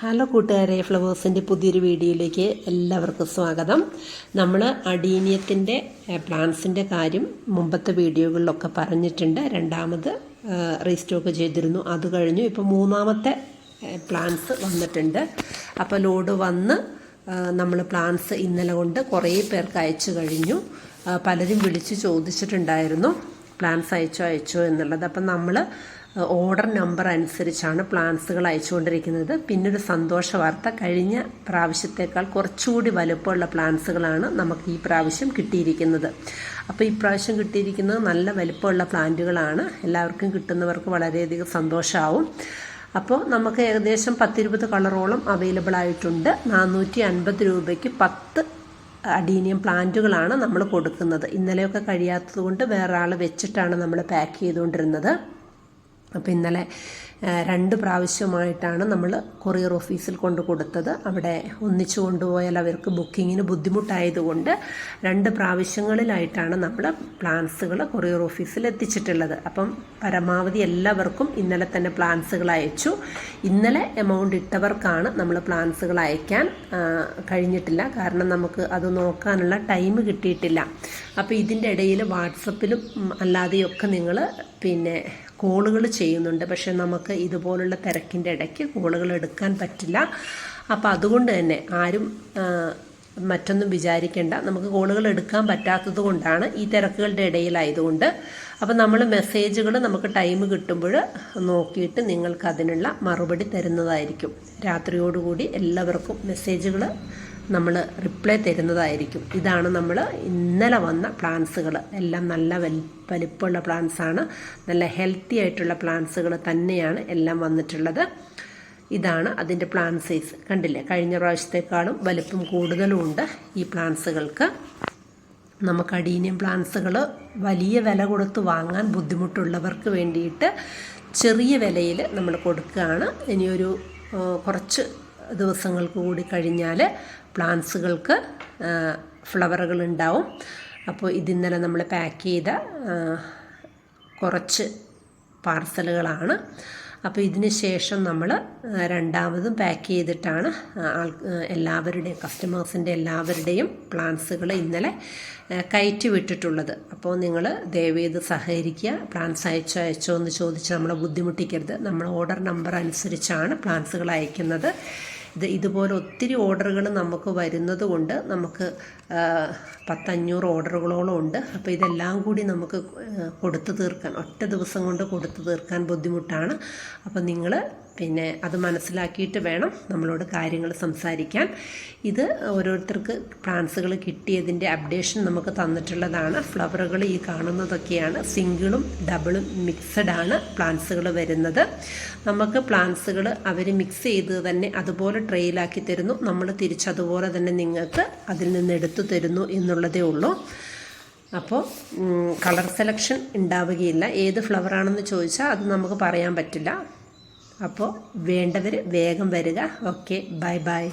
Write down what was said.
Hello കൂട്ടുകാരെ ഫ്ലവേഴ്സിന്റെ പുതിയൊരു വീഡിയോയിലേക്ക് എല്ലാവർക്കും സ്വാഗതം. നമ്മൾ അടീനിയത്തിന്റെ പ്ലാന്റ്സിന്റെ കാര്യം മുമ്പത്തെ വീഡിയോകളിലൊക്കെ പറഞ്ഞിട്ടുണ്ട്. രണ്ടാമത് റീസ്റ്റോക്ക് ചെയ്തിരുന്നു. അത് കഴിഞ്ഞു. ഇപ്പോൾ മൂന്നാമത്തെ പ്ലാന്റ്സ് വന്നിട്ടുണ്ട്. അപ്പോൾ ലോഡ് വന്ന് നമ്മൾ പ്ലാന്റ്സ് ഇന്നലെ കൊണ്ട് കുറേ പേർക്ക് അയച്ചു കഴിഞ്ഞു. പലരും വിളിച്ച് ചോദിച്ചിട്ടുണ്ടായിരുന്നു. പ്ലാന്റ്സ് അയച്ചോ അയച്ചോ എന്നുള്ളത്. അപ്പം നമ്മൾ ഓർഡർ നമ്പർ അനുസരിച്ചാണ് പ്ലാൻസുകൾ അയച്ചുകൊണ്ടിരിക്കുന്നത്. പിന്നൊരു സന്തോഷ വാർത്ത. കഴിഞ്ഞ പ്രാവശ്യത്തേക്കാൾ കുറച്ചുകൂടി വലുപ്പമുള്ള പ്ലാൻസുകളാണ് നമുക്ക് ഈ പ്രാവശ്യം കിട്ടിയിരിക്കുന്നത്. അപ്പോൾ ഈ പ്രാവശ്യം കിട്ടിയിരിക്കുന്നത് നല്ല വലുപ്പമുള്ള പ്ലാന്റുകളാണ്. എല്ലാവർക്കും കിട്ടുന്നവർക്ക് വളരെയധികം സന്തോഷമാവും. അപ്പോൾ നമുക്ക് ഏകദേശം പത്തിരുപത് കളറോളം അവൈലബിൾ ആയിട്ടുണ്ട്. നാനൂറ്റി അൻപത് രൂപയ്ക്ക് പത്ത് അഡീനിയം പ്ലാന്റുകളാണ് നമ്മൾ കൊടുക്കുന്നത്. ഇന്നലെയൊക്കെ കഴിയാത്തത് കൊണ്ട് വേറെ ആൾ വെച്ചിട്ടാണ് നമ്മൾ പാക്ക് ചെയ്തുകൊണ്ടിരുന്നത്. അപ്പോൾ ഇന്നലെ രണ്ട് പ്രാവശ്യമായിട്ടാണ് നമ്മൾ കൊറിയർ ഓഫീസിൽ കൊണ്ട് കൊടുത്തത്. അവിടെ ഒന്നിച്ചു കൊണ്ടുപോയാൽ അവർക്ക് ബുക്കിങ്ങിന് ബുദ്ധിമുട്ടായതുകൊണ്ട് രണ്ട് പ്രാവശ്യങ്ങളിലായിട്ടാണ് നമ്മൾ പ്ലാൻസുകൾ കൊറിയർ ഓഫീസിൽ എത്തിച്ചിട്ടുള്ളത്. അപ്പം പരമാവധി എല്ലാവർക്കും ഇന്നലെ തന്നെ പ്ലാൻസുകൾ അയച്ചു. ഇന്നലെ എമൗണ്ട് ഇട്ടവർക്കാണ് നമ്മൾ പ്ലാൻസുകൾ അയക്കാൻ കഴിഞ്ഞിട്ടില്ല. കാരണം നമുക്ക് അത് നോക്കാനുള്ള ടൈം കിട്ടിയിട്ടില്ല. അപ്പോൾ ഇതിന്റെ ഇടയിൽ വാട്സപ്പിലും അല്ലാതെയൊക്കെ നിങ്ങൾ പിന്നെ കോളുകൾ ചെയ്യുന്നുണ്ട്. പക്ഷെ നമുക്ക് ഇതുപോലുള്ള തിരക്കിന്റെ ഇടയ്ക്ക് കോളുകൾ എടുക്കാൻ പറ്റില്ല. അപ്പോൾ അതുകൊണ്ട് തന്നെ ആരും മറ്റൊന്നും വിചാരിക്കേണ്ട. നമുക്ക് കോളുകൾ എടുക്കാൻ പറ്റാത്തത് കൊണ്ടാണ് ഈ തിരക്കുകളുടെ ഇടയിലായതുകൊണ്ട്. അപ്പോൾ നമ്മൾ മെസ്സേജുകൾ നമുക്ക് ടൈം കിട്ടുമ്പോൾ നോക്കിയിട്ട് നിങ്ങൾക്ക് അതിനുള്ള മറുപടി തരുന്നതായിരിക്കും. രാത്രിയോടുകൂടി എല്ലാവർക്കും മെസ്സേജുകൾ നമ്മൾ റിപ്ലൈ തരുന്നതായിരിക്കും. ഇതാണ് നമ്മൾ ഇന്നലെ വന്ന പ്ലാൻസുകൾ എല്ലാം നല്ല വൽ വലിപ്പമുള്ള പ്ലാന്റ്സാണ് നല്ല ഹെൽത്തി ആയിട്ടുള്ള പ്ലാന്റ്സുകൾ തന്നെയാണ് എല്ലാം വന്നിട്ടുള്ളത്. ഇതാണ് അതിന്റെ പ്ലാൻ സൈസ് കണ്ടില്ലേ? കഴിഞ്ഞ പ്രാവശ്യത്തെക്കാളും വലുപ്പം കൂടുതലും ഉണ്ട് ഈ പ്ലാന്റ്സുകൾക്ക് നമുക്ക് അടീനിയം പ്ലാന്റ്സുകൾ വലിയ വില കൊടുത്ത് വാങ്ങാൻ ബുദ്ധിമുട്ടുള്ളവർക്ക് വേണ്ടിയിട്ട് ചെറിയ വിലയിൽ നമ്മൾ കൊടുക്കുകയാണ്. ഇനിയൊരു കുറച്ച് ദിവസങ്ങൾക്ക് കൂടി കഴിഞ്ഞാൽ പ്ലാന്റ്സുകൾക്ക് ഫ്ലവറുകൾ ഉണ്ടാവും. അപ്പോൾ ഇതിന്നലെ നമ്മൾ പാക്ക് ചെയ്ത കുറച്ച് പാർസലുകളാണ് അപ്പോൾ ഇതിന് ശേഷം നമ്മൾ രണ്ടാമതും പാക്ക് ചെയ്തിട്ടാണ് ആൾ എല്ലാവരുടെയും കസ്റ്റമേഴ്സിന്റെ എല്ലാവരുടെയും പ്ലാൻസുകൾ ഇന്നലെ കയറ്റി വിട്ടിട്ടുള്ളത്. അപ്പോൾ നിങ്ങൾ ദയവേത് സഹകരിക്കുക. പ്ലാൻസ് അയച്ചോ അയച്ചോ എന്ന് ചോദിച്ച് നമ്മളെ ബുദ്ധിമുട്ടിക്കരുത്. നമ്മൾ ഓർഡർ നമ്പർ അനുസരിച്ചാണ് പ്ലാൻസുകൾ അയക്കുന്നത്. ഇത് ഇതുപോലെ ഒത്തിരി ഓർഡറുകൾ നമുക്ക് വരുന്നത് കൊണ്ട് നമുക്ക് പത്തഞ്ഞൂറ് ഓർഡറുകളോളം ഉണ്ട്. അപ്പോൾ ഇതെല്ലാം കൂടി നമുക്ക് കൊടുത്തു തീർക്കാൻ ഒറ്റ ദിവസം കൊണ്ട് കൊടുത്തു തീർക്കാൻ ബുദ്ധിമുട്ടാണ്. അപ്പോൾ നിങ്ങൾ പിന്നെ അത് മനസ്സിലാക്കിയിട്ട് വേണം നമ്മളോട് കാര്യങ്ങൾ സംസാരിക്കാൻ. ഇത് ഓരോരുത്തർക്ക് പ്ലാൻസുകൾ കിട്ടിയതിന്റെ അപ്ഡേഷൻ നമുക്ക് തന്നിട്ടുള്ളതാണ്. ഫ്ലവറുകൾ ഈ കാണുന്നതൊക്കെയാണ്. സിംഗിളും ഡബിളും മിക്സഡ് ആണ് പ്ലാൻസുകൾ വരുന്നത്. നമുക്ക് പ്ലാൻസുകൾ അവർ മിക്സ് ചെയ്ത് തന്നെ അതുപോലെ ട്രെയിലാക്കി തരുന്നു. നമ്മൾ തിരിച്ചതുപോലെ തന്നെ നിങ്ങൾക്ക് അതിൽ നിന്ന് എടുത്തു തരുന്നു എന്നുള്ളതേ ഉള്ളൂ. അപ്പോൾ കളർ സെലക്ഷൻ ഉണ്ടാവുകയില്ല. ഏത് ഫ്ലവറാണെന്ന് ചോദിച്ചാൽ അത് നമുക്ക് പറയാൻ പറ്റില്ല. അപ്പോൾ വേണ്ടവർ വേഗം വരിക. Okay bye bye.